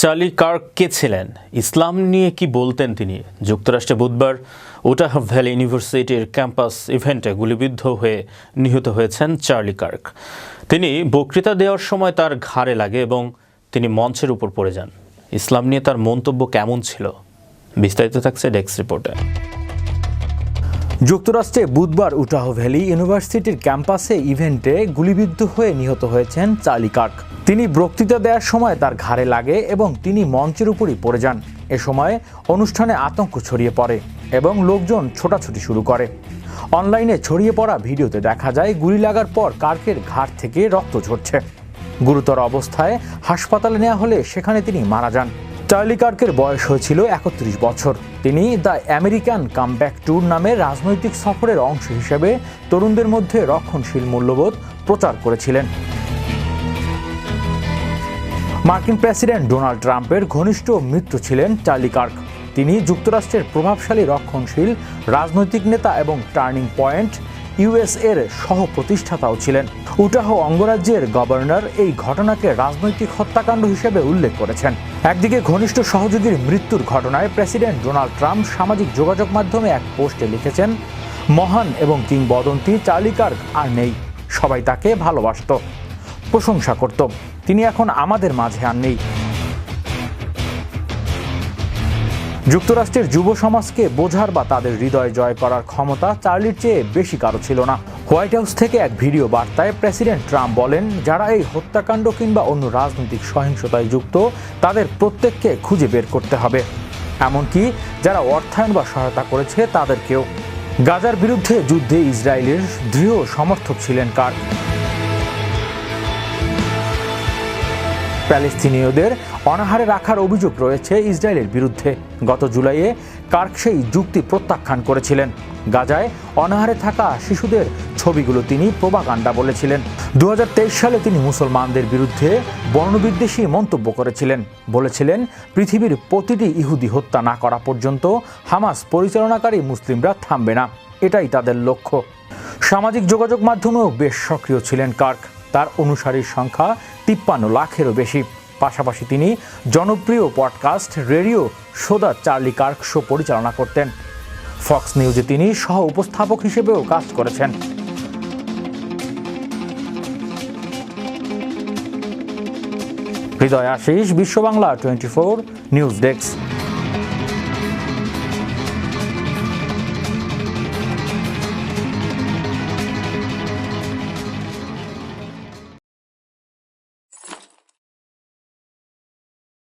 Charlie Kirk কে ছিলেন? ইসলাম নিয়ে কি বলতেন তিনি? যুক্তরাষ্ট্রে বুধবার ওটাহ ভ্যালি ইউনিভার্সিটির ক্যাম্পাস ইভেন্টে গুলিবিদ্ধ হয়ে নিহত হয়েছেন চার্লি কার্ক। তিনি বক্তৃতা দেওয়ার সময় তার ঘাড়ে লাগে এবং তিনি মঞ্চের উপর পড়ে যান। ইসলাম নিয়ে তার মন্তব্য কেমন ছিল? বিস্তারিত থাকছে ডেস্ক রিপোর্টে। যুক্তরাষ্ট্রে বুধবার উটাহ ভ্যালি ইউনিভার্সিটির ক্যাম্পাসে ইভেন্টে গুলিবিদ্ধ হয়ে নিহত হয়েছেন চার্লি কার্ক। তিনি বক্তৃতা দেওয়ার সময় তার ঘাড়ে লাগে এবং তিনি মঞ্চের উপরই পড়ে যান। এ সময় অনুষ্ঠানে আতঙ্ক ছড়িয়ে পড়ে এবং লোকজন ছোটাছুটি শুরু করে। অনলাইনে ছড়িয়ে পড়া ভিডিওতে দেখা যায়, গুলি লাগার পর কার্কের ঘাট থেকে রক্ত ঝরছে। গুরুতর অবস্থায় হাসপাতালে নেওয়া হলে সেখানে তিনি মারা যান। চার্লি কার্কের বয়স হয়েছিল একত্রিশ বছর। তিনি দ্য আমেরিকান কামব্যাক ট্যুর নামে রাজনৈতিক সফরের অংশ হিসেবে তরুণদের মধ্যে রক্ষণশীল মূল্যবোধ প্রচার করেছিলেন। মার্কিন প্রেসিডেন্ট ডোনাল্ড ট্রাম্পের ঘনিষ্ঠ মিত্র ছিলেন চার্লি কার্ক। তিনি যুক্তরাষ্ট্রের প্রভাবশালী রক্ষণশীল রাজনৈতিক নেতা এবং টার্নিং পয়েন্ট ইউএস এর সহ প্রতিষ্ঠাতাও ছিলেন। উটাহ অঙ্গরাজ্যের গভর্নর এই ঘটনাকে রাজনৈতিক হত্যাকাণ্ড হিসেবে উল্লেখ করেছেন। একদিকে ঘনিষ্ঠ সহযোগীর মৃত্যুর ঘটনায় প্রেসিডেন্ট ডোনাল্ড ট্রাম্প সামাজিক যোগাযোগ মাধ্যমে এক পোস্টে লিখেছেন, মহান এবং কিংবদন্তি চার্লি কার্ক আর নেই, সবাই তাকে ভালোবাসত, প্রশংসা করত। তিনি এখন আমাদের মাঝে আর নেই। যুক্তরাষ্ট্রের যুব সমাজকে বোঝার বা তাদের হৃদয় জয় করার ক্ষমতা চার্লির চেয়ে বেশি কারও ছিল না। হোয়াইট হাউস থেকে এক ভিডিও বার্তায় প্রেসিডেন্ট ট্রাম্প বলেন, যারা এই হত্যাকাণ্ড কিংবা অন্য রাজনৈতিক সহিংসতায় যুক্ত, তাদের প্রত্যেককে খুঁজে বের করতে হবে। এমনকি যারা অর্থায়ন বা সহায়তা করেছে, তাদেরকেও। গাজার বিরুদ্ধে যুদ্ধে ইসরায়েলের দৃঢ় সমর্থক ছিলেন কার্ক প্যালেস্তিনীয়দের অনাহারে রাখার অভিযোগ রয়েছে ইসরায়েলের বিরুদ্ধে। গত জুলাইয়ে কার্ক সেই যুক্তি প্রত্যাখ্যান করেছিলেন। গাজায় অনাহারে থাকা শিশুদের ছবিগুলো তিনি প্রবাগান্ডা বলেছিলেন। দু হাজার তেইশ সালে তিনি মুসলমানদের বিরুদ্ধে বর্ণবিদ্বেষী মন্তব্য করেছিলেন। বলেছিলেন, পৃথিবীর প্রতিটি ইহুদি হত্যা না করা পর্যন্ত হামাস পরিচালনাকারী মুসলিমরা থামবে না। এটাই তাদের লক্ষ্য। সামাজিক যোগাযোগ মাধ্যমেও বেশ সক্রিয় ছিলেন কার্ক। তার অনুসারীর সংখ্যা তিপ্পান্ন লাখেরও বেশি। পাশাপাশি তিনি জনপ্রিয় podcast radio show the Charlie Kirk show পরিচালনা করতেন। ফক্স নিউজে তিনি সহ উপস্থাপক হিসেবেও কাজ করেছেন। Hridoy Ashis Biswa Bangla twenty four, news desk.